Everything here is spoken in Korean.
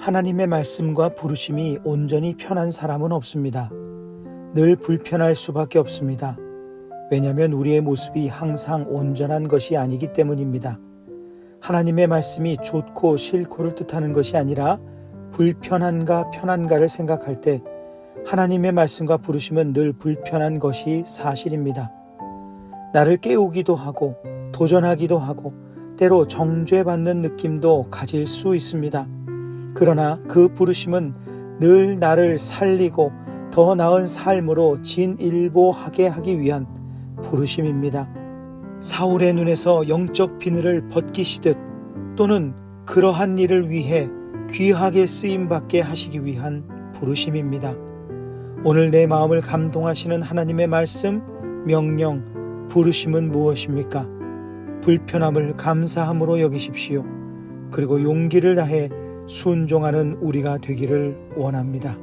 하나님의 말씀과 부르심이 온전히 편한 사람은 없습니다. 늘 불편할 수밖에 없습니다. 왜냐하면 우리의 모습이 항상 온전한 것이 아니기 때문입니다. 하나님의 말씀이 좋고 싫고를 뜻하는 것이 아니라 불편한가 편한가를 생각할 때 하나님의 말씀과 부르심은 늘 불편한 것이 사실입니다. 나를 깨우기도 하고 도전하기도 하고 때로 정죄받는 느낌도 가질 수 있습니다. 그러나 그 부르심은 늘 나를 살리고 더 나은 삶으로 진일보하게 하기 위한 부르심입니다. 사울의 눈에서 영적 비늘을 벗기시듯 또는 그러한 일을 위해 귀하게 쓰임 받게 하시기 위한 부르심입니다. 오늘 내 마음을 감동하시는 하나님의 말씀, 명령, 부르심은 무엇입니까? 불편함을 감사함으로 여기십시오. 그리고 용기를 다해 순종하는 우리가 되기를 원합니다.